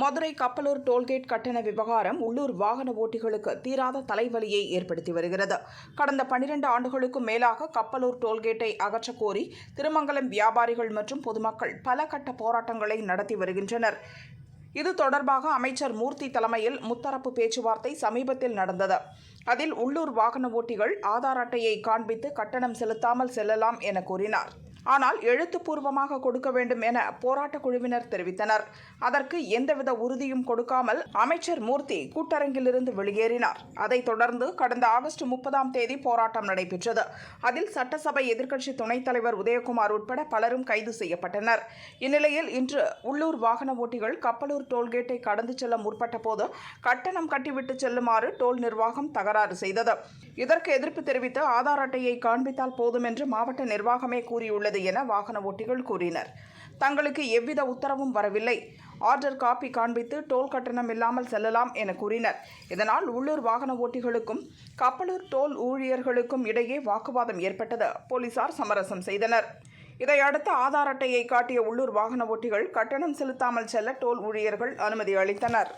Madurai Kappalur tollgate கட்டண விவகாரம் உள்ளூர் வாகன ஓட்டிகளுக்கு தீராத தலைவலியை ஏற்படுத்தி வருகிறது. கடந்த பனிரெண்டு ஆண்டுகளுக்கும் மேலாக கப்பலூர் டோல்கேட்டை அகற்றக்கோரி திருமங்கலம் வியாபாரிகள் மற்றும் பொதுமக்கள் பல கட்ட போராட்டங்களை நடத்தி வருகின்றனர். இது தொடர்பாக அமைச்சர் மூர்த்தி தலைமையில் முத்தரப்பு பேச்சுவார்த்தை சமீபத்தில் நடந்தது. அதில் உள்ளூர் வாகன ஓட்டிகள் ஆதார் அட்டையை காண்பித்து கட்டணம் செலுத்தாமல் செல்லலாம் என கூறினார். ஆனால் எழுத்துப்பூர்வமாக கொடுக்க வேண்டும் என போராட்டக் குழுவினர் தெரிவித்தனர். அதற்கு எந்தவித உறுதியும் கொடுக்காமல் அமைச்சர் மூர்த்தி கூட்டரங்கிலிருந்து வெளியேறினார். அதைத் தொடர்ந்து கடந்த ஆகஸ்ட் முப்பதாம் தேதி போராட்டம் நடைபெற்றது. அதில் சட்டசபை எதிர்க்கட்சி துணைத் தலைவர் உதயகுமார் உட்பட பலரும் கைது செய்யப்பட்டனர். இந்நிலையில் இன்று உள்ளூர் வாகன ஓட்டிகள் கப்பலூர் டோல்கேட்டை கடந்து செல்ல முற்பட்ட போது கட்டணம் கட்டிவிட்டு செல்லுமாறு டோல் நிர்வாகம் தகராறு செய்தது. இதற்கு எதிர்ப்பு தெரிவித்து ஆதார் அட்டையை காண்பித்தால் போதும் என்று மாவட்ட நிர்வாகமே கூறியுள்ளது என வாகன ஓட்டிகள் கூறினர். தங்களுக்கு எவ்வித உத்தரவும் வரவில்லை. ஆர்டர் காப்பி காண்பித்து டோல் கட்டணம் இல்லாமல் செல்லலாம் என கூறினர். இதனால் உள்ளூர் வாகன ஓட்டிகளுக்கும் கப்பலூர் டோல் ஊழியர்களுக்கும் இடையே வாக்குவாதம் ஏற்பட்டது. போலீசார் சமரசம் செய்தனர். இதையடுத்து ஆதார் அட்டையை காட்டிய உள்ளூர் வாகன ஓட்டிகள் கட்டணம் செலுத்தாமல் செல்ல டோல் ஊழியர்கள் அனுமதி அளித்தனர்.